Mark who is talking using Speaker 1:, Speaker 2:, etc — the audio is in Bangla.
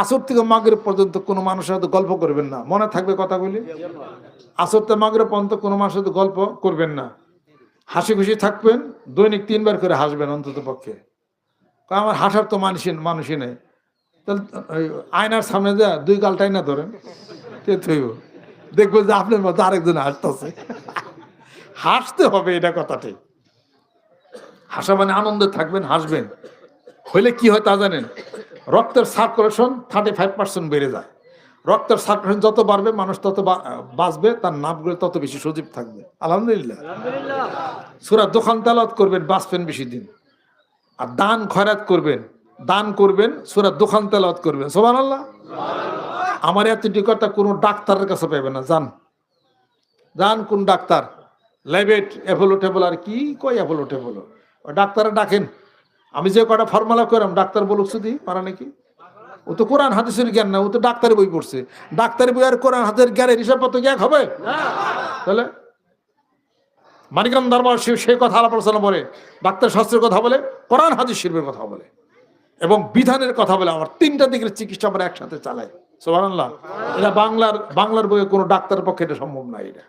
Speaker 1: আসর থেকে মাগরিব পর্যন্ত কোনো মানুষের সাথে গল্প করবেন না। মনে থাকবে কথাগুলি আসর থেকে মাগরিব পর্যন্ত কোনো মানুষের সাথে গল্প করবেন না। হাসি খুশি থাকবেন, দৈনিক তিনবার করে হাসবেন অন্তত পক্ষে। আমার হাসার তো মানুষই মানুষই নেই। তাহলে আয়নার সামনে যা, দুই গালটাই না ধরেন, তে থইব। দেখব যে আপনার মতো আরেকজন হাসতেছে। হাসতে হবে, এটা কথাটি হাসা মানে আনন্দে থাকবেন, হাসবেন। হইলে কি হয় তা জানেন? রক্তের সার্কুলেশন থার্টি ফাইভ পার্সেন্ট বেড়ে যায়। রক্তের সার্কুলেশন যত বাড়বে, মানুষ তত বাঁচবে, তার নামগুলো তত বেশি সজীব থাকবে। আলহামদুলিল্লাহ। সুরা দোকান তালাত করবেন, বাঁচবেন বেশি দিন। আর দান খয়রাত করবেন, দান করবেন, সুরা দোকান তেলাওয়াত করবেন। সোমান আল্লাহ আমার এতটি কথা কোনো ডাক্তারের কাছে পাবে না। যান যান কোন ডাক্তার? ল্যাবেট অ্যাপোলো টেবল আর কি কয় অ্যাপোলো টেবল ডাক্তারে ডাকেন। আমি যে কটা ফর্মুলা করাম ডাক্তার বলুক শুধু পারা নাকি? ও তো কোরআন হাদিসের জ্ঞান না ও তো ডাক্তারি বই পড়ছে। ডাক্তারি বই আর কোরআন হাতের জ্ঞানের হিসাব পত্র জ্ঞান হবে? তাহলে? মানিকাম দরবার সে সে কথা আলাপ আলোচনা বলে ডাক্তার শাস্ত্রের কথা বলে কোরআন হাদিস শিল্পের কথা বলে এবং বিধানের কথা বলে আমার তিনটা দিকের চিকিৎসা আমরা একসাথে চালাই। সোহানাল্লাহ এটা বাংলার বাংলার বইয়ে কোনো ডাক্তারের পক্ষে এটা সম্ভব না এটা।